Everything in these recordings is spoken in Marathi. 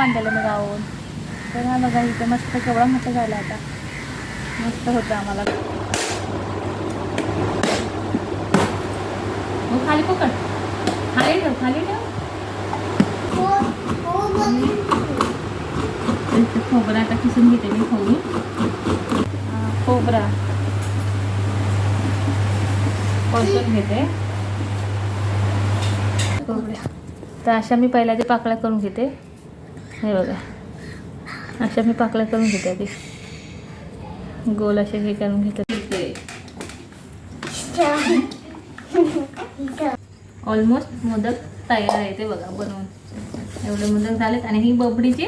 आणलेलं मी गावून तर हा बघा इथे मस्त केवढा मोठा झाला आता. मस्त होतं आम्हाला. हो खाली पकड. खाली ठेव खाली ठेव. खोबरा आता किसून घेते मी खोबरू. खोबरा. कोसून घेते. खोबऱ्या तर अशा मी पहिल्या ते पाकळ्या करून घेते. हे बघा. अशा मी पाकळ्या करून घेते आधी. गोल असे हे करून घेते. ऑलमोस्ट मोदक तयार आहे ते बघा बनवून. एवढे मोदक झालेत आणि ही बबडीची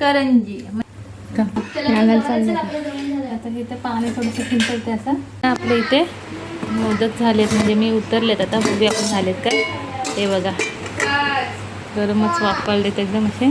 करंजी. आता इथे पाणी थोडंसं असं. आपल्या इथे मोदक झालेत म्हणजे मी उतरलेत आता बघूया आपण झालेत काय? हे बघा. गरमच वापरलेत एकदम असे.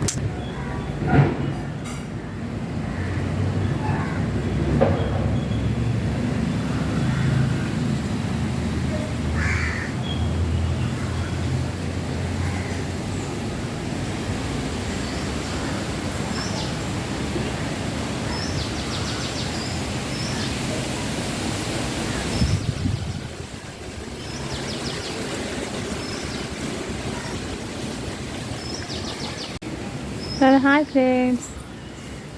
तर हाय फ्रेंड्स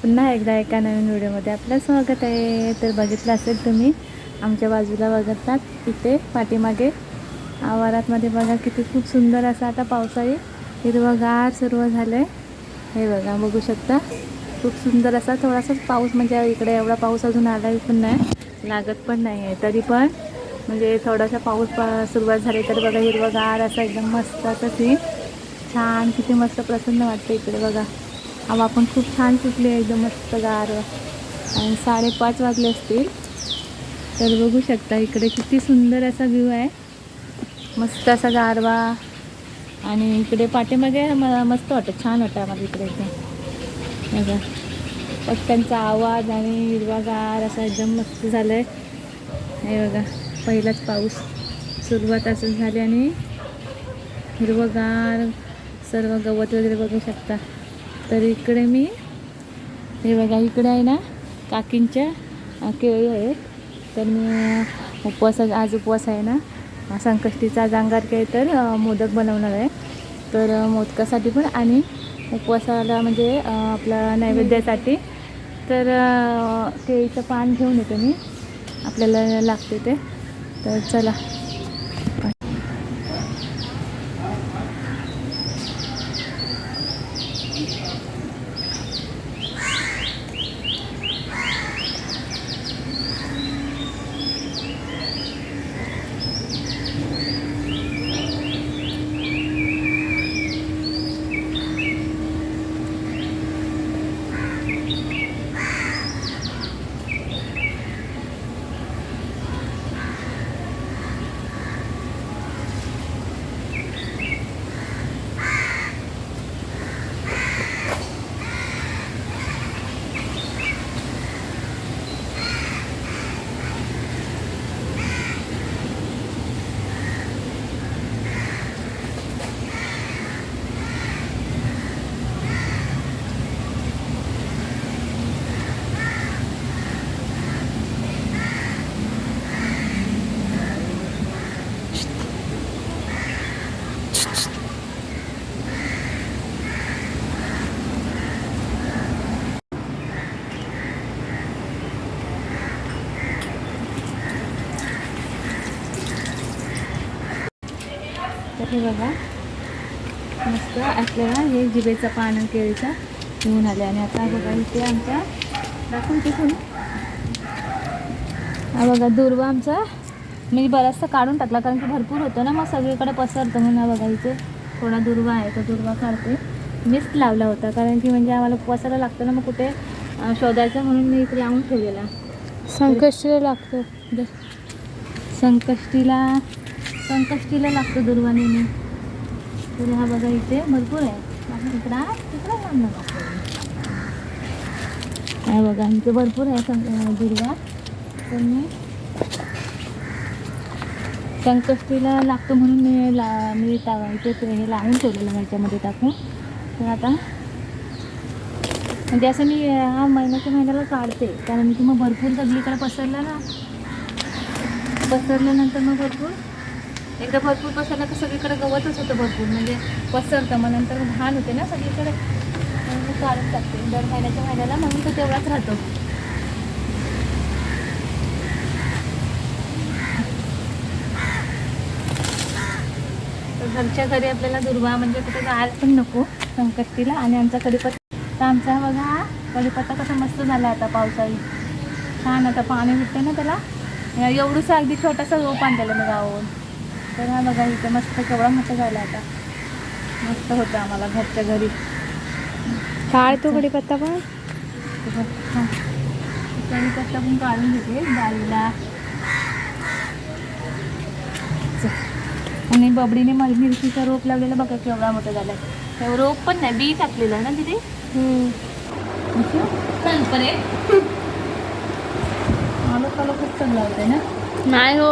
पुन्हा एकदा एका नवीन व्हिडिओमध्ये आपलं स्वागत आहे. तर बघितलं असेल तुम्ही आमच्या बाजूला बघतात इथे पाठीमागे आवारातमध्ये बघा किती खूप सुंदर असं आता पावसाळी हिरवगार सुरू झालं आहे हे बघा बघू शकता खूप सुंदर असा थोडासाच पाऊस म्हणजे इकडे एवढा पाऊस अजून आला पण नाही लागत पण नाही आहे तरी पण म्हणजे थोडासा पाऊस प- सुरुवात झाली तर बघा हिरवगार असं एकदम मस्त असं सीन छान किती मस्त प्रसन्न वाटतं इकडे बघा. हवा पण खूप छान सुटली आहे एकदम मस्त गार. आणि साडेपाच वाजले असतील. तर बघू शकता इकडे किती सुंदर असा व्ह्यू आहे. मस्त असा गारवा. आणि इकडे पाठीमागे म मस्त वाटतं. छान वाटतं आम्हाला इकडे एकदम. बघा. पक्ष्यांचा आवाज आणि हिरवागार असा एकदम मस्त झालं आहे हे बघा पहिलाच पाऊस सुरुवात असं झाली आणि हिरवगार सर्व गवत वगैरे बघू शकता. तर इकडे मी हे बघा इकडे आहे ना काकींच्या केळी आहेत. तर मी उपवास आज उपवास आहे ना संकष्टीचा आज अंगारकी तर मोदक बनवणार आहे. तर मोदकासाठी पण आणि उपवासाला म्हणजे आपल्या नैवेद्यासाठी. तर केळीचं पान घेऊन येते मी. आपल्याला लागते ते. तर चला. तर हे बघा मस्त आपल्याला हे जिभेचा पान आणि केळीचा घेऊन आले. आणि आता बघा इथे आमचा दाखवून तिथून हा बघा दुर्वा आमचा मी बराचसा काढून टाकला कारण की भरपूर होतं ना मग सगळीकडे पसरतं. म्हणून हा बघा इथे थोडा दुर्वा आहे तो दुर्वा काढते. मीच लावला होता कारण की म्हणजे आम्हाला उपवासाला लागतं ना मग कुठे शोधायचं म्हणून मी इथे लावून ठेवलेला. संकष्टीला लागतो. संकष्टीला संकष्टीला लागतो दुर्वा नेहमी. तर हा बघा इथे भरपूर आहे. इकडा तिकडा नका. आहे बघा इथे भरपूर आहे दुर्वा. तर मी संकष्टीला लागतो म्हणून मी ला मी ते हे लावून ठेवलेलं ह्याच्यामध्ये टाकून. तर आता म्हणजे असं मी हा महिन्याच्या महिन्याला काढते. कारण की मग भरपूर सगळीकडे पसरलं ना. पसरल्यानंतर मग भरपूर एकदा भरपूर पसरलं तर सगळीकडे गवतच होतं भरपूर. म्हणजे पसरतं. मग नंतर मग घाण होते ना सगळीकडे. मी काढून टाकते. दर महिन्याच्या महिन्याला म्हणून तो तेवढाच राहतो. घरच्या घरी आपल्याला दुर्वा म्हणजे कुठे जायला पण नको संकष्टीला. आणि आमचा कढीपत्ता तर आमचा हा बघा हा कढीपत्ता कसा मस्त झाला आता पावसाळी. छान आता पाणी विटते ना त्याला. एवढूसा अगदी छोटासा रोप आणलेला मी गावाहून. तर हा बघा इथे मस्त केवढा मोठा झाला आता. मस्त होतं आम्हाला घरच्या घरी. काळ तो कडीपत्ता पण? हां कढीपत्ता पण काढून घेते डाळीला आणि बबडीने मिरचीचा रोप लावलेला बघा केवढा मोठा झाला रोप पण नाही बी टाकलेलं आहे ना तिथे? पर्यंत आलं कालं खूप चांगलं होतं ना? नाही हो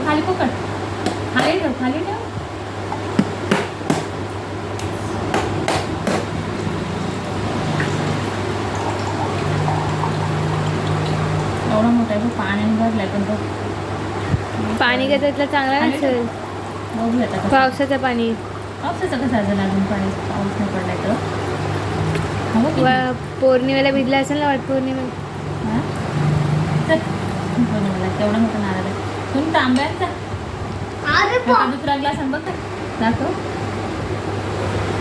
खाली पकड खाली ठेव खाली ठेव एवढा मोठा आहे तो पाण्याने भरलाय पण तो पाणी का त्यातला चांगला नसेल बघूया आता कसं. पावसाचं पाणी पावसाचं कसं असेल अजून पाणी पाऊस नाही पडलाय तर हो की नाही? व- पौर्णिमेला भिजला असेल ना वाट पौर्णिमा हा? चल. बघ मला केवढा मोठा नारळ आहे तुम्ही तांब्याचा दुसरा ग्लास आण बघ दाखव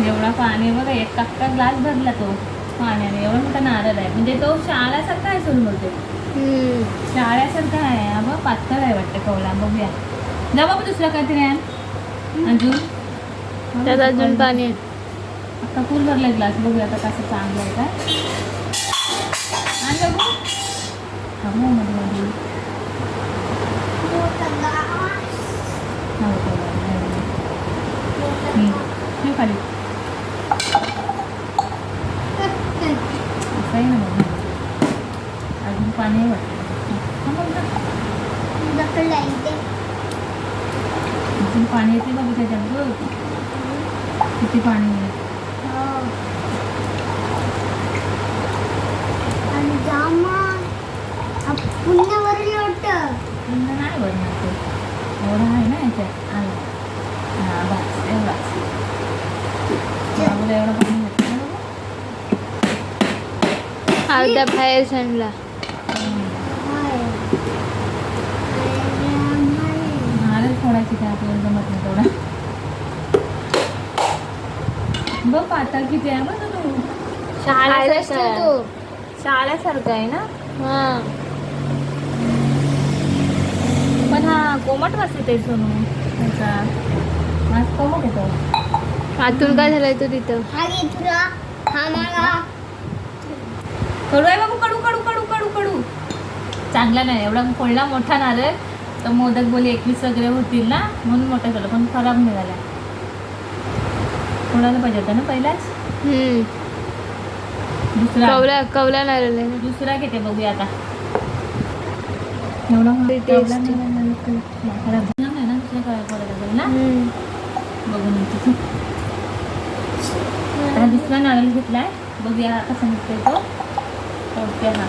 एवढा पाणी बघा एक काका ग्लास भरला तो पाण्याने एवढा मोठा नारळ आहे म्हणजे तो शाळासारखा आहे बोलते हम्म. शाळ्यासारखा आहे. हा बघ पातळ आहे वाटतं कवला बघूया. जा बाबा दुसरा काहीतरी आण. अजून? हा, त्यात अजून पाणी आहे. आता फुल भरला ग्लास. बघूया आता कसं चांगलं आहे काय. आण बघू हा मग मध्ये. मध्ये हा. ठेव खाली असं आहे ना मग आणि पाणी वाटतं पाणी येते बघ त्याच्यात बघ. किती पाणी आहे? पुण्यावरील होतं पुन्हा नाही भरणार ते. एवढा आहे ना याच्यात. आला. हा बस एवढाच बाबूला एवढं पाणी अर्धा बाहेर सांडला हम्म. नारळ फोडायची काय आपल्याला जमत नाही तेवढा बघ पातळ किती आहे बघ तू शाळेसारखं आहे. तो. शाळेसारखं आहे ना? हा. पण हा कोमट वास येते सोनू. त्याचा. कोमट येतो आतून काय झालंय तो तिथं? हा घे तुला. हा मला कडू आहे बाबू कडू कडू कडू कडू कडू चांगला नाही एवढा फोडला मोठा नारळ तर मोदक बोली एकवीस वगैरे होतील ना? म्हणून मोठा झालं पण खराब निघाला. फोडायला पाहिजे होता ना पहिलाच? हम्म. दुसरा. कवला कवला नारळ आहे दुसरा घेते बघूया आता. एवढा ते. नाही ना, नको. खराब झाला नाही ना दुसरा काय करायला लागेल ना हम्म. बघून तिथे आता दुसरा नारळ घेतलाय. बघूया कसा निघतोय तो. ओके हा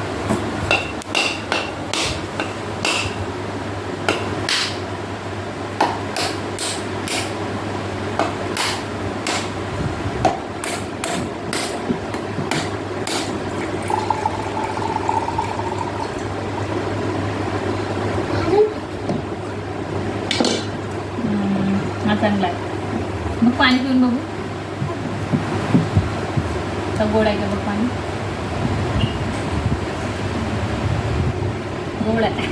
हम्म, हा चांगला आहे मग पाणी पिऊन बघू. गोड आहे का बघ पाणी? गोड आहे.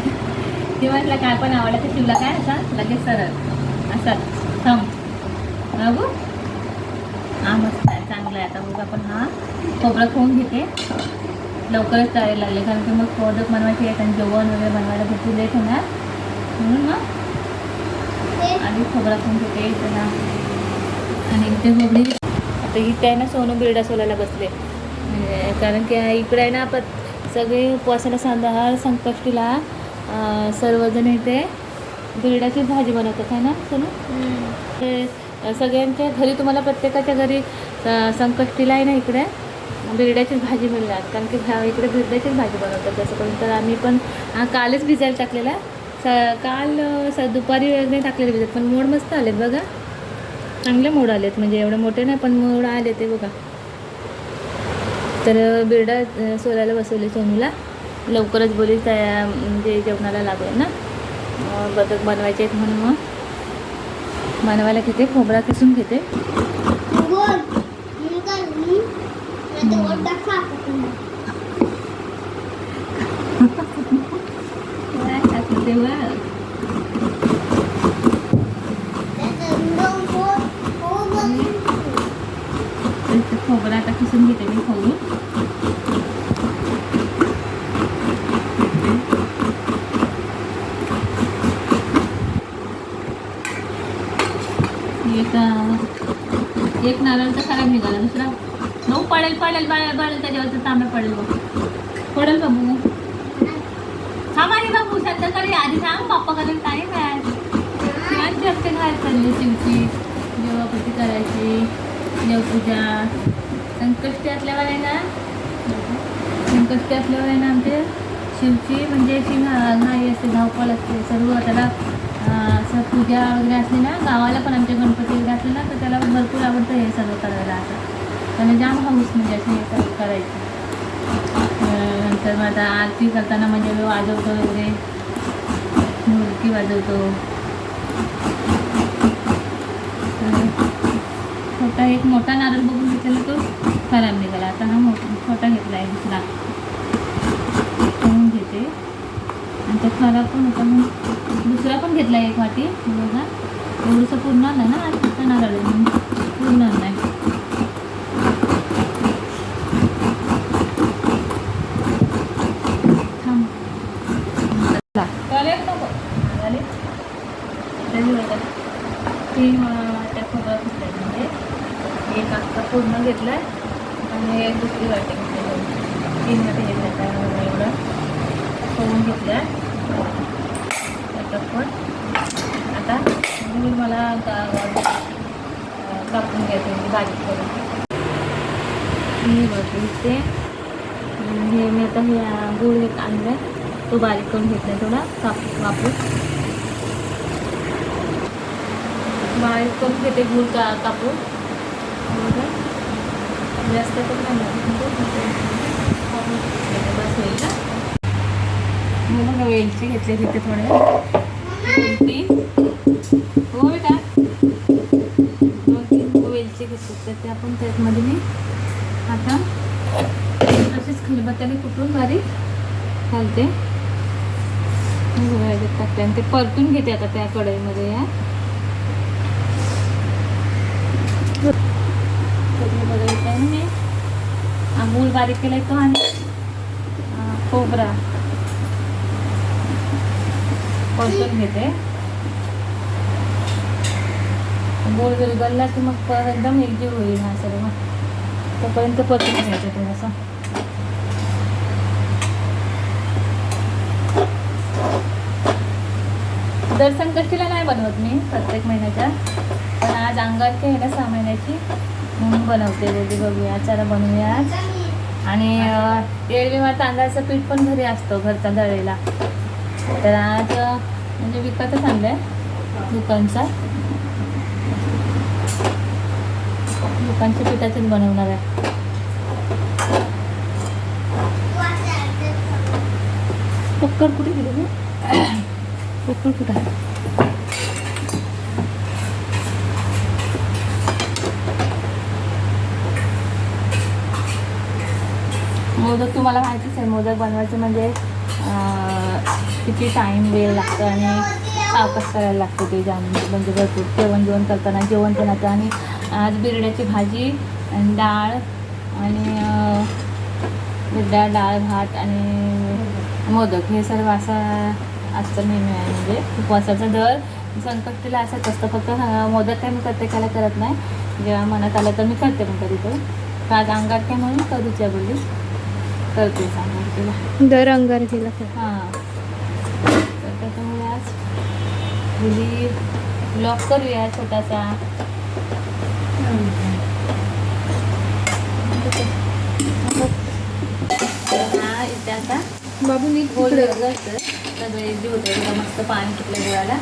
ती म्हटलं काय पण आवडलं तर शिवला काय असा? लगेच सरळ. असा. थम बघू. हा मस्त आहे. चांगला आहे. आता बघू आपण हा खोबरं खाऊन घेते. लवकरच करायला लागले. कारण की मग मोदक बनवायचे आहेत आणि जेवण वगैरे बनवायला भरपूर लेट होणार. म्हणून मग आधी आणि खोबरा खाऊन घेते. त्याला आणि इथे खोबरी आता इथे आहे ना सोनं बिरडा सोलायला बसले. म्हणजे कारण की इकडे आहे ना आपण सगळे उपवासाला सांधार संकष्टीला सर्वजण इथे बिरडाची भाजी बनवतात आहे ना सोनू. ते सगळ्यांच्या घरी तुम्हाला प्रत्येकाच्या घरी संकष्टीला आहे ना इकडे बिरड्याचीच भाजी मिळणार. कारण की ह्या इकडे बिरड्याचीच भाजी बनवतात जसं करून तर आम्ही पण हा कालच भिजायला टाकलेला. स काल स दुपारी वगैरे टाकलेले भिजत पण मोड मस्त आलेत बघा. चांगले मोड आलेत म्हणजे एवढे मोठे नाही पण मोड आले ते बघा. तर बिरडा सोलायला बसवले सोनूला लवकरच बोली त्या म्हणजे जेवणाला लागेल ना? बदक बनवायचे आहेत म्हणून मग. बनवायला घेते खोबरा किसून घेते. बोल मी काय मी नाही तर ओट दाखवा आता पुन्हा. काय टाकलं तेव्हा त्याचं रंग बोल, हो बोल. ते खोबरा आता किसून घेते मी खोबरू एक अं, नारळ तर खराब निघाला? दुसरा? नऊ पडेल पडेल पडेल पडेल त्याच्यावरचं तांबे पडेल बघ. पडेल बाबू. थांब आणि बाबू संध्याकाळी आधी सांग बाप्पा करेल टाईम आहे छान चर्चे बाहेर चालली शिवची देवापती करायची देवपूजा. संकष्टी असल्यावर आहे ना? संकष्टी असल्यावर आहे ना आमचे? शिवची म्हणजे अशी नाही घाई असते धावपळ असते. सर्व त्याला असं पूजा वगैरे असली ना गावाला पण आमच्या गणपती वगैरे असले ना तर त्याला भरपूर आवडतं हे सर्व करायला असं. त्याला जाम हौस म्हणजे असे हे सर्व करायचं. नंतर मग आता आरती करताना म्हणजे वाजवतो वगैरे मुलकी वाजवतो. तर छोटा एक मोठा नारळ बघून घेतलेला तो खराब निघाला. आता हा मोठा छोटा घेतला आहे दुसरा घेते. आणि तो खराब पण होता मग दुसरा पण घेतला एक वाटी. बघा. एवढंसं पुरणार नाही ना? आज छोटा नारळ आहे पुरणार नाही तीन वाट्या खोबरं म्हणजे. एक आत्ता पूर्ण घेतलं आहे आणि एक दुसरी वाटी घेतली तीन वाटी घेतल्या एवढं. करून घेतल्या. आपण. आता मी मला गा- कापून घ्यायचं म्हणजे बारीक करून. हे बघ हे मी आता हे गुळ गूळ एक आणलं तो बारीक करून घेतला थोडा काप वापरून बारीक करून घेते गुळ का कापून. जास्त पण नाही बस होईल का मला वेलची घेतली तिथे थोडे वेलची हो बेटा दोन तीन वेलची घेतली तर ते आपण त्यातमध्ये मी आता असेच खलबत्त्याने कुठून बारीक घालते. टाकते आणि ते परतून घेते आता त्या कढईमध्ये या तर हे. बघा इथे आहे मी. हा बारीक केलाय तो आणि अं, खोबरा. परतून घेते. गोल गोल गल्ला की मग परत एकदम एकजीव होईल हा सर्व. तोपर्यंत परतून घ्यायचं थोडासा. दर संकष्टीला नाही बनवत मी प्रत्येक महिन्याच्या. पण आज अंगारची आहे ना सहा महिन्याची. म्हणून बनवते बोलली बघूया चला बनवूया आज. आणि येळवी तांदळाचं पीठ पण घरी असतो घरचा दळेला तर आज म्हणजे विकतच आणलंय दुकानचा दुकानच्या पिठाचेच बनवणार आहे. वाचायचं. कुठे गेली पक्कड कुठं आहे? मोदक तुम्हाला माहितीच आहे मोदक बनवायचं म्हणजे किती टाईम वेळ लागतो आणि सावकाश करायला लागतं ते जाम. म्हणजे भरपूर. जेवण जेवण करताना जेवण पण आता आणि आज बिरड्याची भाजी आणि डाळ आणि बिरड्या डाळ भात आणि मोदक. हे सर्व असं आजचा मेनू आहे. म्हणजे उपवासाचा दर. संकष्टीला असंच असतं. फक्त मोदक काय मी प्रत्येकाला करत नाही. जेव्हा मनात आलं तर मी करते पण कधी तर आज काय म्हणून करूच्या बोलली. करतेच अंगारकीला दर अंगार केला हां तर त्याच्यामुळे आज बोली ब्लॉक करूया छोटासा. हा इथे आता बाबू नीट सगळं होतं. एकदम मस्त पाणी सुटलं डोळ्याला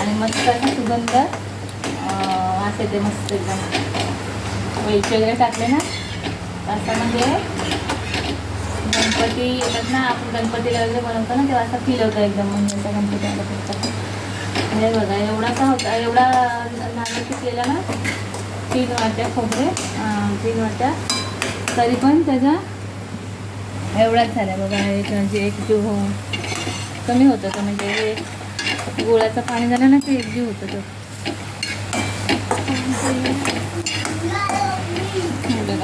आणि मस्त सुगंध असे ते मस्त एकदम. वेलची वगैरे टाकले ना? असं म्हणजे गणपती येतात ना आपण गणपतीला वगैरे बनवतो ना तेव्हा असं फील होतं एकदम म्हणजे गणपती आला हे बघा एवढासा होता एवढा नारळ पिकलेला ना तीन वाट्या खोबरे तीन वाट्या. तरी पण त्याचा एवढाच झाला बघा एक म्हणजे एक जीव हो कमी होतं तो म्हणजे हे गुळाचं पाणी झालं ना ते एक जीव होतं तो. हे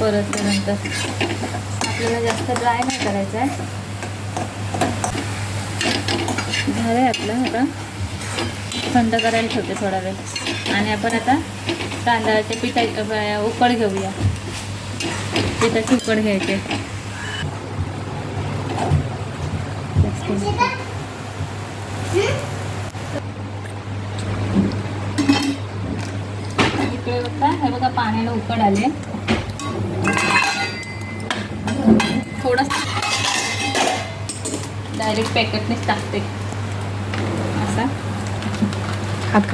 परत नंतर. आपल्याला जास्त ड्राय नाही करायचं आहे. झालं आहे आपलं आता. थंड करायला ठेवते थोडा वेळ. आणि आपण आता तांदळाच्या पिठा उकड घेऊया. पिठाची उकड घ्यायचे. इकडे बघा हे बघा पाण्याला उकड आले. थोडं डायरेक्ट पॅकेटनेच टाकते. हात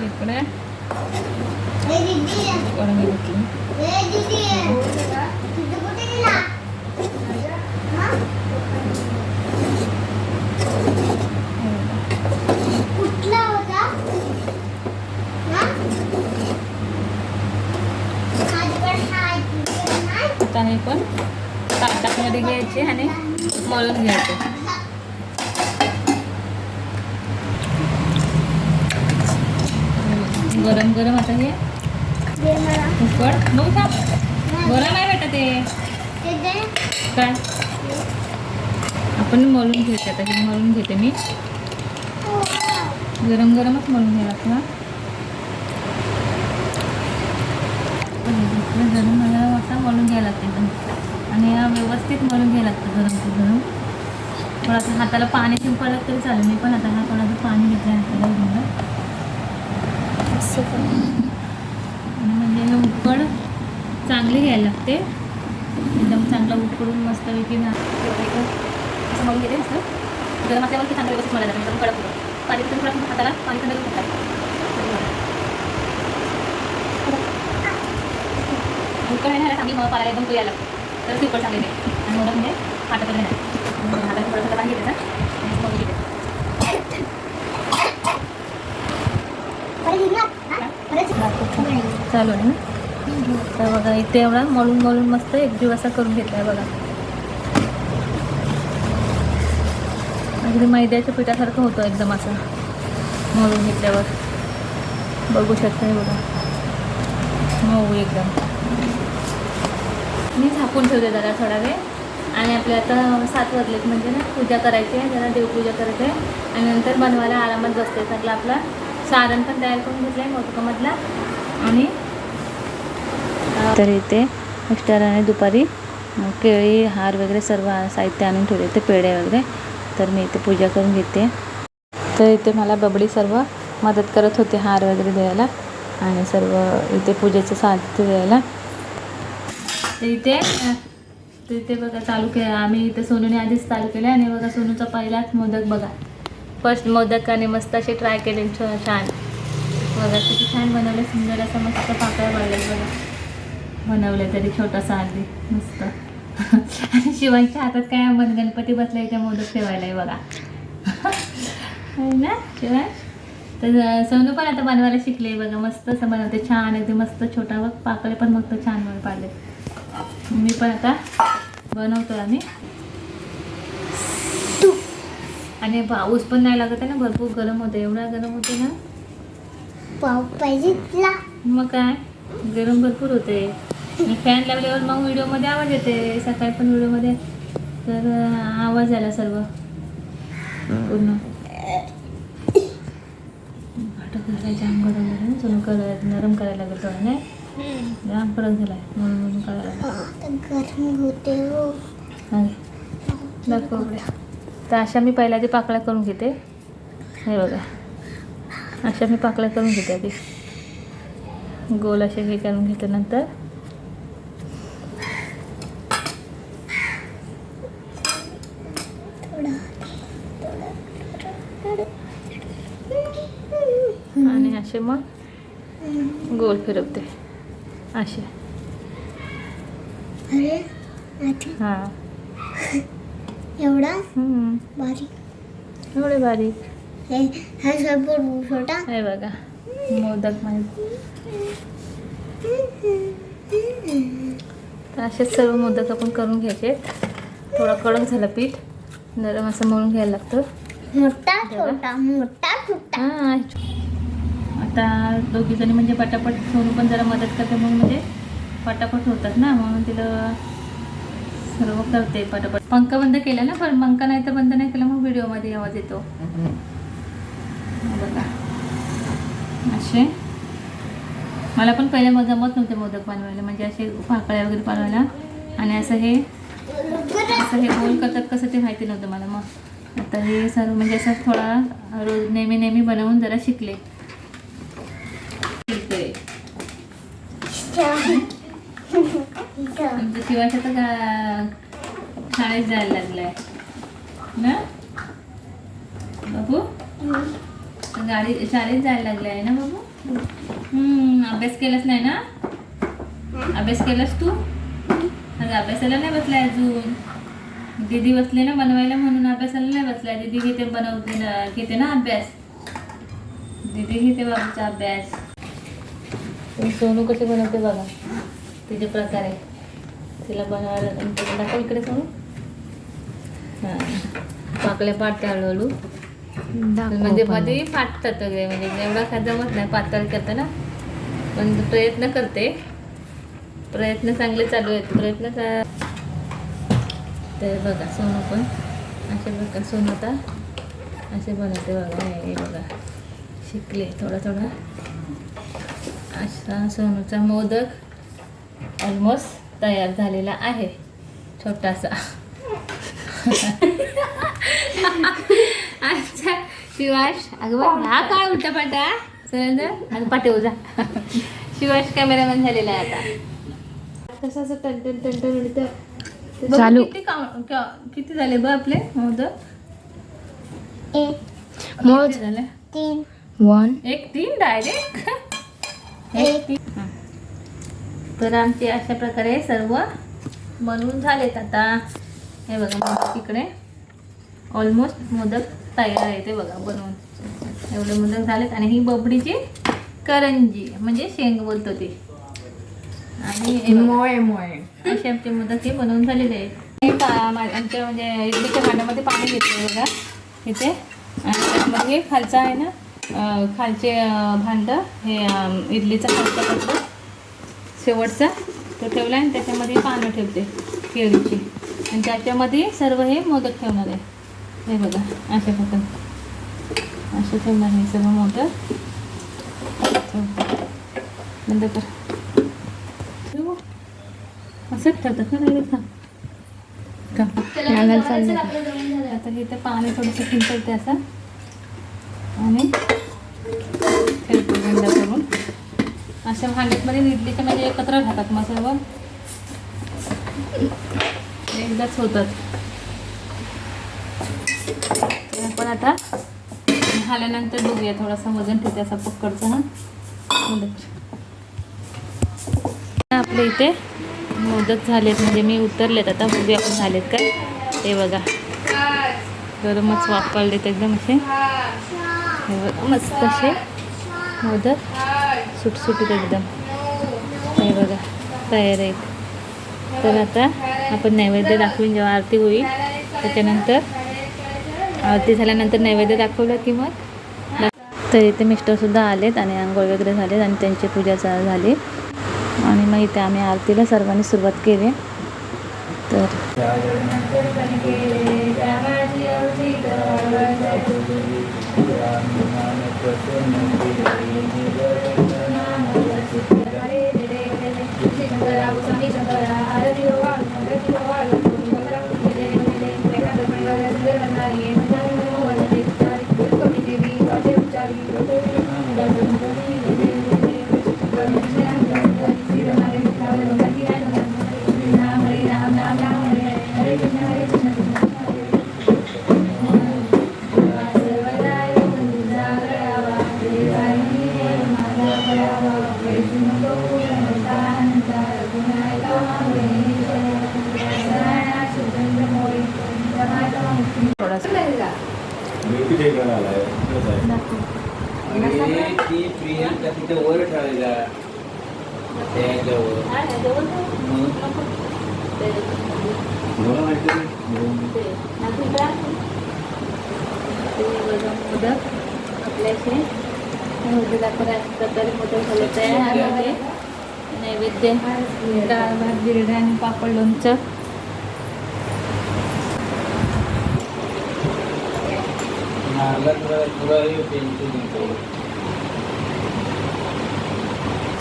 इकडे करून घेतली कुठला होता हा? माझ्याकडे हा इकडे नाही. आता हे पण ताटामध्ये घ्यायचे आणि मळून घ्यायचे गरम गरम आता हे दे मला. उकड मग का? बेटा ते. काय? आपण मळून घ्यायचे आता हे मळून घेते मी. गरम गरमच मळून घ्यायला लागतं हा. गरम मला मळून घ्यायला लागते एकदम आणि व्यवस्थित मळून घ्यायला लागतं गरम ते गरम. थोडासा हाताला पाणी शिंपायला तरी चालेल. मी पण आता हा थोडासा पाणी घेतलं हाताला आणि म्हणजे हे उकड चांगली घ्यायला लागते. एकदम चांगला उकडून मस्तपैकी ना. असं मळून घेते मस्त गरम असल्यावर ते चांगलं व्यवस्थित मला जातं एकदम कडक होतं पाणी पण थोडं हाताला पाणी थंड करून उकड आहे चांगली मग पाला एकदम तुला लागते तर ती उकड चांगली आणि मोदक म्हणजे हाताकडे नाही हाताने थोडंसं पाणी घेते आणि मग घेते परत येऊ ना? हा? परत येऊ. चालू आहे ना. तर बघा इथे एवढा मळून मळून मस्त एकजीव असा करून घेतलाय बघा. अगदी मैद्याच्या पिठासारखं होतं एकदम असं मळून घेतल्यावर. बघू शकता हे बघा. मऊ एकदम. मी झाकून ठेवते जरा थोडा वेळ. आणि आपले आता सात वाजलेत म्हणजे ना पूजा करायची आहे जरा देवपूजा करायची आहे आणि नंतर बनवायला आरामात बसते. सगळं आपला सारण पण तयार करून घेतलं आहे मोदकामधला. तर इथे मिस्टराने दुपारी केळी हार वगैरे सर्व साहित्य आणून ठेवले ते पेढे वगैरे. तर मी इथे पूजा करून घेते. तर इथे मला बबडी सर्व मदत करत होते हार वगैरे द्यायला आणि सर्व इथे पूजेचं साहित्य द्यायला. तर इथे तर इथे बघा चालू केलं. आम्ही इथे सोनूने आधीच चालू केलं आणि बघा सोनूचा पहिलाच मोदक बघा. फर्स्ट मोदक आणि मस्त असे ट्राय केले. छान. बघा किती छान बनवले सुंदर असं मस्त पाकळ्या पडले बघा. बनवले तरी छोटासा अगदी मस्त. आणि शिवांच्या हातात काय मन गणपती बसलाय त्या मोदक ठेवायला आहे बघा ना शिवाय? तर सोनू पण आता बनवायला शिकले बघा मस्त असं बनवते छान अगदी मस्त छोटा बघ पाकळे पण मस्त छान बनवून पाडले मी पण आता बनवतो आम्ही. आणि पाऊस पण नाही लागत आहे ना भरपूर गरम होते एवढा गरम होते ना? पाव पाहिजे मग काय? गरम भरपूर होते फॅन लावल्यावर मग व्हिडिओमध्ये आवाज येते. सकाळी पण व्हिडिओमध्ये. तर आवाज आला सर्व. पूर्ण. झाला जाम गरम झालं नरम करायला लागेल थोडं नाही? जाम कडक झालाय. म्हणून म्हणून करायला लागेल. हो. दाखव. तर अशा मी पहिल्या आधी पाकळ्या करून घेते. हे बघा. अशा मी पाकळ्या करून घेते आधी. गोल असे हे करून घेतल्यानंतर आणि असे मग? गोल फिरवते. असे हां. एवढा. बारीक. एवढे बारीक. हे हा सर्व छोटा. हे बघा. मोदक तर असेच सर्व मोदक आपण करून घ्यायचे. थोडा कडक झाला पीठ. नरम असं मळून घ्यायला लागतं. मोठा छोटा मोठा छोटा. हां आता दोघी जणी म्हणजे पटापट सोनू पण जरा मदत करते म्हणून म्हणजे पटापट होतात ना म्हणून तिला सर्व करते पटापट. पंख बंद केला ना पण पंख नाही तर बंद नाही केला मग व्हिडिओमध्ये आवाज येतो. बघा. असे. मला पण पहिले मग जमत नव्हते मोदक बनवायला म्हणजे असे फाकळ्या वगैरे बनवायला. आणि असं हे असं हे गोल करतात कसं ते माहिती नव्हतं मला मग. आता हे सर्व म्हणजे असं थोडा रोज नेहमी नेहमी बनवून जरा शिकले. तुमच्या शिवाच्या तर शाळेत जायला लागलाय. ना? बाबू गाडी शाळेत जायला लागले आहे ना बाबू हम्म, अभ्यास केलाच नाही ना? अभ्यास केलास तू? आज अभ्यासाला नाही बसलाय अजून. दीदी बसले ना बनवायला म्हणून अभ्यासाला नाही बसलाय. दीदी घेते बनवते ना घेते ना अभ्यास? दीदी घेते बाबूचा अभ्यास. पण सोनू कसे बनवते बघा. तिचे प्रकारे तिला बनवायला दाखव इकडे सोनू? हां. पाकल्या पाडते हळूहळू. म्हणजे मध्ये फाटतात वगैरे म्हणजे एवढा खा जमत नाही पातळ करतं ना. पण प्रयत्न करते. प्रयत्न चांगले चालू आहेत. प्रयत्न तर बघा सोनू पण असे बघा सोनू आता असे बनवते बघा. हे हे बघा. शिकले थोडा थोडा. असा सोनूचा मोदक ऑलमोस्ट तयार झालेला आहे. छोटासा. अच्छा शिवाश अगं हा काय उलटा पाटा सुरेंद्र अगं पाटे उजा शिवाश कॅमेरामॅन झालेला आहे आता. तसं असं टनटन टनटन उडतं चालू. किती काउ- का- किती झाले बघ आपले मोदक? एक मोज झाले? तीन. वन. एक तीन डायरेक्ट? हं. तर आमचे अशा प्रकारे सर्व बनवून झालेत आता. हे बघा मोदक इकडे. ऑलमोस्ट मोदक तयार आहे ते बघा बनवून. एवढे मोदक झालेत. आणि ही बबडीची करंजी म्हणजे शेंग बोलतो ती. आणि. मोय मोय. असे आमचे मोदक हे बनवून झालेले आहेत. आमच्या म्हणजे इडलीच्या भांड्यामध्ये पाणी घेतलं बघा. इथे. आणि त्यामध्ये खालचं आहे ना खालचे भांडं हे इडलीचं खालचं कसं शेवटचा तो ठेवला आणि त्याच्यामध्ये पानं ठेवते केळीची. आणि त्याच्यामध्ये सर्व हे मोदक ठेवणार आहे. हे बघा अशा प्रकारे. असं ठेवणार आहे सर्व मोदक. बंद कर. असंच ठेवतात ना चाललं. आता इथे पाणी थोडंसं शिंपडते असं. आणि ठेवते बंद करून. अशा भांड्यातमध्ये इडलीच्या म्हणजे एकत्र राहतात मसाल्यावर एकदाच होतात. तर आपण आता झाल्यानंतर बघूया थोडासा वजन ठेवते असा पक्कडचा ना आपल्या इथे मोदक झालेत म्हणजे मी उतरलेत आता बघूया आपण झालेत का ते बघा. गरमच वापरलेत एकदम असे. मस्त असे मोदक सुटसुटीत एकदम हे बघा तयार आहेत तर आता आपण नैवेद्य दाखवून जेव्हा आरती होईल त्याच्यानंतर आरती झाल्यानंतर नैवेद्य दाखवलं की मग तर इथे मिस्टरसुद्धा आलेत आणि आंघोळ वगैरे झालेत आणि त्यांची पूजा झाली आणि मग इथे आम्ही आरतीला सर्वांनी सुरुवात केली तर थोडासा मोदक आपल्याचे मोदक अशा प्रकारे मोदक झाले तयार आहे नैवेद्य डाळ भात बिरडा आणि पापड लोणचं नारळात तुला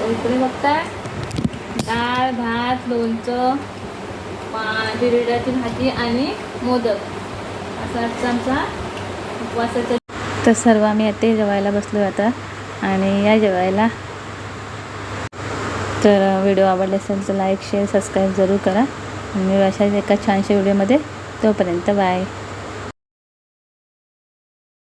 इकडे बघता डाळ भात लोणचं बिरड्याची भाजी आणि मोदक. असा आजचा आमचा उपवासाचा तर सर्व आम्ही आता जेवायला बसलो आता आणि या जेवायला. तर व्हिडिओ आवडले असेल तर लाईक शेअर सबस्क्राईब जरूर करा. मी अशाच एका छानशा व्हिडिओमध्ये तोपर्यंत बाय